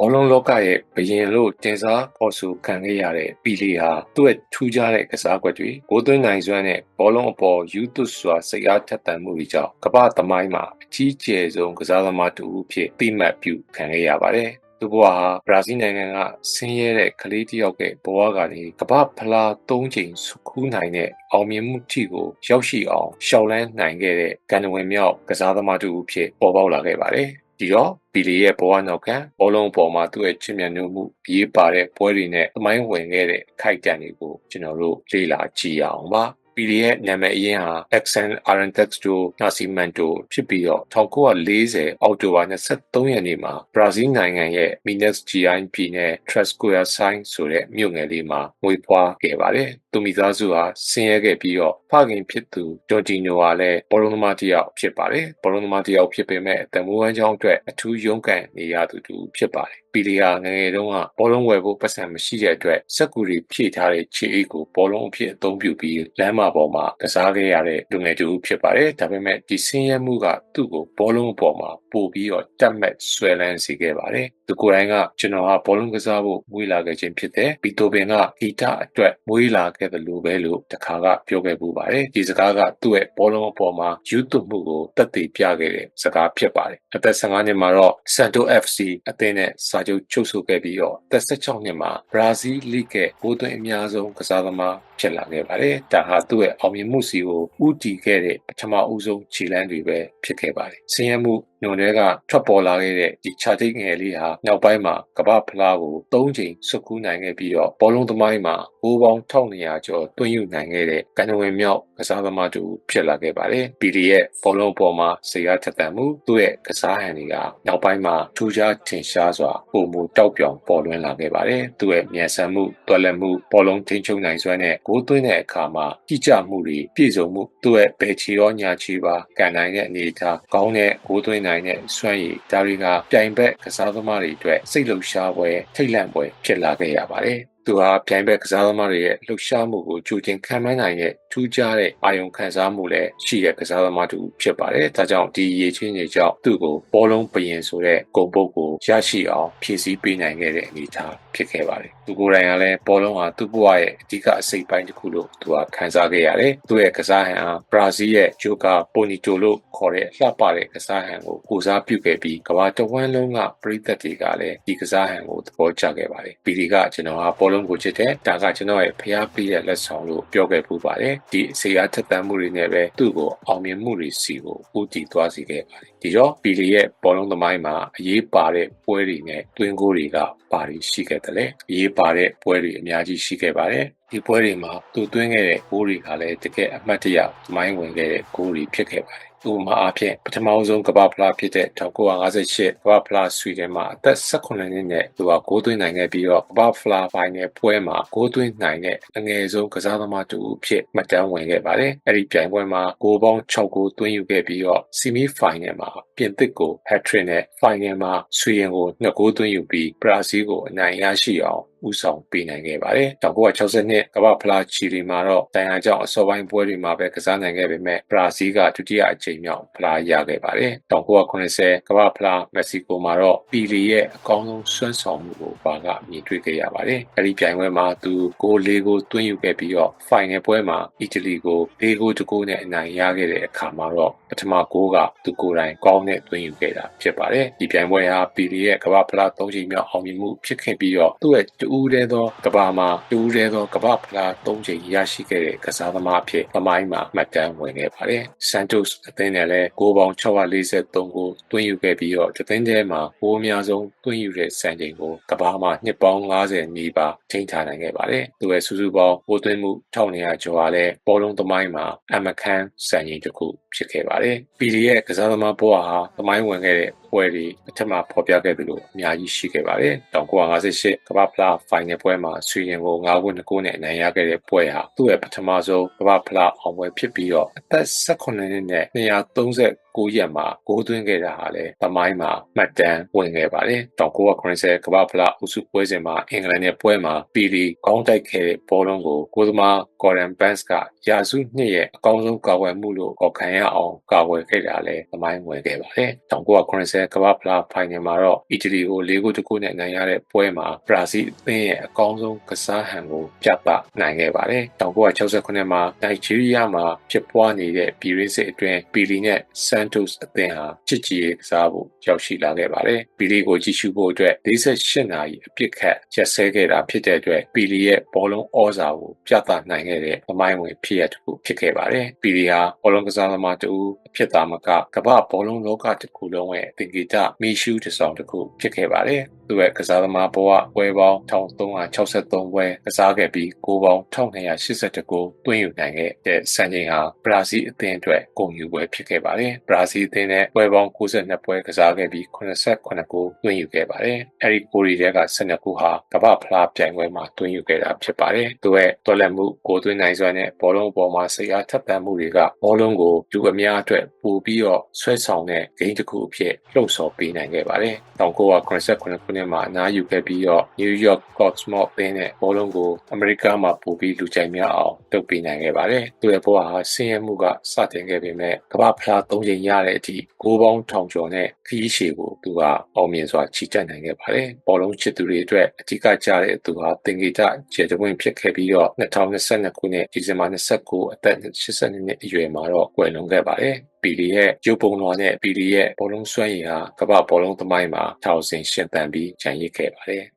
ဘောလုံးလောကရဲ့ဘရင်လို့တင်စားဖော်ဆိုခံခဲ့ရတဲ့ပီလီဟာသူ့ရဲ့ထူးခြားတဲ့ကစားကွက်တွေကိုသွင်းနိုင်စွမ်းနဲ့ဘောလုံးအပေါ်ယူသွစွာစိတ်အားထက်သန်မှုတွေကြောင့်ကမ္ဘာသမိုင်းမှာအကြီးကျယ်ဆုံးကစားသမားတူအဖြစ်သိမှတ်ပြုခံခဲ့ရပါတယ်သူဘဝဟာဘရာဇီးနိုင်ငံကဆင်းရဲတဲ့ကလေးတစ်ယောက်ရဲ့ဘဝကနေကမ္ဘာဖလား၃ချိန်စုခူးနိုင်တဲ့အောင်မြင်မှုထိကိုရောက်ရှိအောင်ရှောက်လန်းနိုင်ခဲ့တဲ့ကန်နဝင်မြောက်ကစားသမားတူအဖြစ်ပေါ်ပေါက်လာခဲ့ပါတယ်။ ဒီတော့ပီလီရဲ့ဘဝနောက်ကဘောလုံးပေါ်မှာသူ့ရဲ့ချစ်မြတ်နိုးမှုအရေးပါတဲ့ပွဲတွေနဲ့သမိုင်းဝင်ခဲ့တဲ့ခိုက်တန်တွေကိုကျွန်တော်တို့လေ့လာကြည့်အောင်ပါ။ PD ရဲ့နာမည်အရင်းဟာ Axel Arantesto Nascimento ဖြစ်ပြီးတော့1940အောက်တိုဘာ23ရက်နေ့မှာဘရာဇီးနိုင်ငံရဲ့ Minas Gerais ပြည်နယ် Três-Corações ဆိုတဲ့မြို့ငယ်လေးမှာမွေးဖွားခဲ့ပါတယ်။သူမိသားစုဟာဆင်းရဲခဲ့ပြီးတော့ဖခင်ဖြစ်သူဂျွန်တီနိုဟာလည်းဘောလုံးသမားတစ်ယောက်ဖြစ်ပါတယ်။ဘောလုံးသမားတစ်ယောက်ဖြစ်ပေမဲ့တမူဝမ်းကြောင်းအတွက်အထူးရုန်းကန်နေရသူတူဖြစ်ပါတယ်။ ပီလီယာငငယ်တုန်းကဘောလုံးဝယ်ဖို့ပတ်စံမရှိတဲ့အတွက်စက်ကူတွေဖြည့်ထားတဲ့ခြေအိတ်ကိုဘောလုံးအဖြစ်အသုံးပြုပြီးလမ်းမပေါ်မှာကစားခဲ့ရတဲ့လူငယ်တူဖြစ်ပါတယ်။ဒါပေမဲ့ဒီဆင်းရဲမှုကသူ့ကိုဘောလုံးအပေါ်မှာပို့ပြီးတော့တက်မက်ဆွဲလန်းစေခဲ့ပါတယ်။သူကိုယ်တိုင်ကကျွန်တော်ဟာဘောလုံးကစားဖို့မွေးလာခဲ့ခြင်းဖြစ်တယ်။ဘီတိုပင်ကဂီတအတွက်မွေးလာခဲ့တယ်လို့ပဲလို့တခါကပြောခဲ့ပူပါတယ်။ဒီစကားကသူ့ရဲ့ဘောလုံးအပေါ်မှာယူသွမှုကိုတက်တည်ပြခဲ့တဲ့စကားဖြစ်ပါတယ်။အသက်15နှစ်မှာတော့ Santo FC အသင်းနဲ့စာချုပ်ချုပ်ဆိုခဲ့ပြီးတော့သက်16နှစ်မှာဘရာဇီးလိဂ်ရဲ့ဘိုးသွင်းအများဆုံးကစားသမား ဖြစ်လာခဲ့ပါတယ်။ဒါဟာသူ့ရဲ့အောင်မြင်မှုစီကိုဥတီခဲ့တဲ့ပထမဦးဆုံးခြေလှမ်းတွေပဲဖြစ်ခဲ့ပါတယ်။ဆင်းရဲမှုညွန်တဲ့ကထွက်ပေါ်လာခဲ့တဲ့ဒီခြာတိတ်ငယ်လေးဟာနောက်ပိုင်းမှာကမ္ဘာဖလားကို၃ချိန်ဆွကူးနိုင်ခဲ့ပြီးတော့ဘောလုံးသမိုင်းမှာဘိုးပေါင်း1200ကျော်တွင်းယူနိုင်ခဲ့တဲ့ကန်နဝင်မြောက်ကစားသမားတူဖြစ်လာခဲ့ပါတယ်။ပီလီရဲ့ဘောလုံးပေါ်မှာစိတ်အားထက်သန်မှုသူ့ရဲ့ကစားဟန်တွေကနောက်ပိုင်းမှာထူးခြားထင်ရှားစွာပုံမူတောက်ပြောင်ပေါ်လွင်လာခဲ့ပါတယ်။သူ့ရဲ့မြန်ဆန်မှုတွက်လက်မှုဘောလုံးထိန်းချုပ်နိုင်စွမ်းနဲ့ဂိုးသွင်းတဲ့အခါမှာကြည်ကြမှုတွေပြည့်စုံမှုသူ့ရဲ့ဘယ်ချီရောညာချီပါကန်နိုင်တဲ့အနေအထားကောင်းတဲ့ဂိုးသွင်းနိုင်တဲ့စွမ်းရည်ဒါတွေကပြိုင်ဘက်ကစားသမားတွေအတွက်စိတ်လှုပ်ရှားပွဲထိတ်လန့်ပွဲဖြစ်လာခဲ့ရပါတယ်သူဟာပြိုင်ဘက်ကစားသမားတွေရဲ့လှုပ်ရှားမှုကိုကြိုတင်ခံမှန်းနိုင်တဲ့ထူးခြားတဲ့အာရုံခံစားမှုလည်းရှိတဲ့ကစားသမားတူဖြစ်ပါတယ်။ဒါကြောင့်ဒီရေချင်းတွေကြောင့်သူ့ကိုဘောလုံးပရင်ဆိုတဲ့ဂုံပုတ်ကိုရရှိအောင်ဖြည့်ဆည်းပေးနိုင်ခဲ့တဲ့အနေအထားဖြစ်ခဲ့ပါတယ်။ သူကိုယ်တိုင်ကလည်းဘောလုံးဟာသူ့ဘဝရဲ့အဓိကအစိတ်ပိုင်းတစ်ခုလို့သူကခံစားခဲ့ရတယ်။သူ့ရဲ့ကစားဟန်ဟာဘရာဇီးရဲ့ဂျိုကာပိုနီတိုလို့ခေါ်တဲ့လှပတဲ့ကစားဟန်ကိုကိုစားပြုခဲ့ပြီးကမ္ဘာတဝန်းလုံးကပရိသတ်တွေကလည်းဒီကစားဟန်ကိုသဘောကျခဲ့ပါတယ်။ပီဒီကကျွန်တော်ဟာဘောလုံးကိုချစ်တယ်။ဒါကကျွန်တော်ရဲ့ဖျားပြီးတဲ့လက်ဆောင်လို့ပြောခဲ့ပူပါတယ်။ဒီအစီအထက်သန်မှုတွေနဲ့ပဲသူ့ကိုအောင်မြင်မှုတွေစီကိုဦးတည်သွားစေခဲ့ပါတယ်။ဒီတော့ပီလီရဲ့ဘောလုံးသမိုင်းမှာအရေးပါတဲ့ပွဲတွေနဲ့တွင်းကိုတွေကပါရီရှိခဲ့တယ်လေ။အရေးပါတဲ့ပွဲတွေအများကြီးရှိခဲ့ပါတယ်။ဒီပွဲတွေမှာသူသွင်းခဲ့တဲ့ဂိုးတွေကလည်းတကယ်အမှတ်တရသမိုင်းဝင်ခဲ့တဲ့ဂိုးတွေဖြစ်ခဲ့ပါတယ်ဥပမာအားဖြင့်ပထမဆုံးကမ္ဘာဖလားဖြစ်တဲ့1958ကမ္ဘာဖလားဆွီဒင်မှာအသက်18နှစ်နဲ့သူကဂိုးသွင်းနိုင်ခဲ့ပြီးတော့ကမ္ဘာဖလားဖိုင်နယ်ပွဲမှာဂိုးသွင်းနိုင်တဲ့အငယ်ဆုံးကစားသမားတူဖြစ်မှတ်တမ်းဝင်ခဲ့ပါတယ်။အဲ့ဒီပြိုင်ပွဲမှာဂိုးပေါင်း6ဂိုးသွင်းယူခဲ့ပြီးတော့ဆီမီဖိုင်နယ်မှာပြင်သစ်ကို hat-trick နဲ့ဖိုင်နယ်မှာဆွီဒင်ကို2ဂိုးသွင်းယူပြီးဘရာဇီးကိုအနိုင်ရရှိအောင်ဦးဆောင်ပေးနိုင်ခဲ့ပါတယ်။1962ကမ္ဘာဖလားချီရီမှာတော့တိုင်ယာကြောင့်အစောပိုင်းပွဲတွေမှာပဲကစားနိုင်ခဲ့ပေမဲ့ဘရာဇီးကဒုတိယအကြိမ်မြောက်ဖလားရခဲ့ပါတယ်။1980ကမ္ဘာဖလားမက္ကဆီကိုမှာတော့ပီလီရဲ့အကောင်းဆုံးစွမ်းဆောင်မှုကိုဘာကမြင်တွေ့ခဲ့ရပါတယ်။အဲဒီပြိုင်ပွဲမှာသူဂိုး၄ဂိုးသွင်းယူခဲ့ပြီးတော့ဖိုင်နယ်ပွဲမှာအီတလီကို၄ဂိုးတကိုးနဲ့အနိုင်ရခဲ့တဲ့အခါမှာတော့ပထမဂိုးကသူကိုယ်တိုင်ကောင်းတဲ့သွင်းယူခဲ့တာဖြစ်ပါတယ်။ဒီပြိုင်ပွဲဟာပီလီရဲ့ကမ္ဘာဖလား၃ချိန်မြောက်အောင်မြင်မှုဖြစ်ခဲ့ပြီးတော့သူ့ရဲ့တူးတဲ့သောကဘာမှာတူးတဲ့သောကဘာဖလား၃ချိန်ရရှိခဲ့တဲ့ကစားသမားအဖြစ်သမိုင်းမှာမှတ်တမ်းဝင်ခဲ့ပါတယ်။ Santos အသင်းနဲ့လည်းဂိုးပေါင်း643ကိုတွင်းယူခဲ့ပြီးတော့တသင်းထဲမှာဂိုးအများဆုံးတွင်းယူတဲ့စံချိန်ကိုကဘာမှာနှစ်ပေါင်း90နီးပါးထိန်းထားနိုင်ခဲ့ပါတယ်။သူရဲ့စုစုပေါင်းဂိုးသွင်းမှု1200ကျော်ဟာလည်းဘောလုံးသမိုင်းမှာအမခန်းစံချိန်တစ်ခုဖြစ်ခဲ့ပါတယ်။ပီလီရဲ့ကစားသမားဘဝဟာသမိုင်းဝင်ခဲ့တဲ့ပွဲတွေအထက်မှာဖော်ပြခဲ့သလိုအများကြီးရှိခဲ့ပါတယ်။1958ကမ္ဘာဖလားဖိုင်နယ်ပွဲမှာဆွေဒင်ကို9ဂိုး2ဂိုးနဲ့အနိုင်ရခဲ့တဲ့ပွဲဟာသူ့ရဲ့ပထမဆုံးကမ္ဘာဖလားအောင်ပွဲဖြစ်ပြီးတော့အသက်18နှစ်နဲ့230 9ရက်မှာဂိုးသွင်းခဲ့တာဟာလည်းသမိုင်းမှာမှတ်တမ်းဝင်ခဲ့ပါတယ်1990ကမ္ဘာဖလားအုပ်စုပွဲစဉ်မှာအင်္ဂလန်ရဲ့ပွဲမှာပီလီကောင်းတိုက်ခဲ့တဲ့ဘောလုံးကိုကိုသမားဂေါ်ဒန်ဘန့်စ်ကရာစုနှစ်ရဲ့အကောင်းဆုံးကာကွယ်မှုလို့ခေါ်ခံရအောင်ကာကွယ်ခဲ့တာလည်းသမိုင်းဝင်ခဲ့ပါတယ်1990ကမ္ဘာဖလားဖိုင်နယ်မှာတော့အီတလီကို၄ဂိုးတကူနဲ့နိုင်ရတဲ့ပွဲမှာဘရာဇီးအသင်းရဲ့အကောင်းဆုံးကစားဟန်ကိုပြသနိုင်ခဲ့ပါတယ်1969မှာနိုင်ဂျီးရီးယားမှာဖြစ်ပွားနေတဲ့ပြည်ရင်းစစ်အတွင်းပီလီနဲ့ဆန်တိုစ်အသင်းဟာချစ်ကြည်ရေးကစားဖို့ရောက်ရှိလာခဲ့ပါတယ်ပီလီကိုကြည့်ရှုဖို့အတွက်48နာရီအပြစ်ခတ်ရက်စဲခဲ့တာဖြစ်တဲ့အတွက်ပီလီရဲ့ဘောလုံးဩဇာကိုပြသနိုင်ခဲ့တဲ့သမိုင်းဝင်ဖြစ်ရပ်တစ်ခု ဖြစ်ခဲ့ပါတယ်ပီလီဟာဘောလုံးကစားသမားတူအဖြစ်သားမကကမ္ဘာဘောလုံးလောကတစ်ခုလုံးရဲ့သင်္ကေတမီရှူးတစ်ဆောင်တစ်ခုဖြစ်ခဲ့ပါတယ်သူ့ရဲ့ကစားသမားဘဝပွဲပေါင်း1363ပွဲကစားခဲ့ပြီးဂိုးပေါင်း1282ဂိုးသွင်းယူနိုင်ခဲ့တဲ့စံချိန်ဟာဘရာဇီးအသင်းအတွက်ဂုဏ်ယူပွဲဖြစ်ခဲ့ပါတယ်။ဘရာဇီးအသင်းနဲ့ပွဲပေါင်း62ပွဲကစားခဲ့ပြီး88ဂိုးသွင်းယူခဲ့ပါတယ်။အဲဒီဂိုးတွေက12ဂိုးဟာကမ္ဘာဖလားပြိုင်ပွဲမှာသွင်းယူခဲ့တာဖြစ်ပါတယ်။သူရဲ့တော်လက်မှုဂိုးသွင်းနိုင်စွမ်းနဲ့ဘောလုံးအပေါ်မှာစိတ်အားထက်သန်မှုတွေကဘောလုံးကိုလူအများအတွက်ပိုပြီးတော့ဆွဲဆောင်တဲ့ဂိမ်းတစ်ခုအဖြစ်လှုပ်ဆော်ပေးနိုင်ခဲ့ပါတယ်။1989ခုနှစ်မှာအနားယူခဲ့ပြီးတော့ New York Cosmos အသင်းနဲ့ဘောလုံးကိုအမေရိကမှာပိုပြီးလူကြိုက်များအောင်လုပ်ပေးနိုင်ခဲ့ပါတယ်။သူရဲ့ဘဝဟာဆင်းရဲမှုကစတင်ခဲ့ပေမဲ့ကမ္ဘာဖလား၃ချိန်ရတဲ့အထိဂိုးပေါင်းထောင်ကျော်နဲ့ခရီးရှည်ကိုသူကအောင်မြင်စွာချီတက်နိုင်ခဲ့ပါတယ်။ဘောလုံးချစ်သူတွေအတွက်အဓိကကျတဲ့သူဟာသင်္ကေတကျေတဝင်းဖြစ်ခဲ့ပြီးတော့2022ခုနှစ်ဒီဇင်ဘာ29အသက်82နှစ်အရွယ်မှာတော့ကွယ်လွန်ခဲ့ပါတယ်။ပီလီရဲ့ရုပ်ပုံတော်နဲ့ပီလီရဲ့ဘောလုံးစွမ်းရည်ဟာကမ္ဘာဘောလုံးသမိုင်းမှာထောင်ဆင်ရှင်သန်ပြီးဂျန်ရစ်ခဲ့ပါတယ်။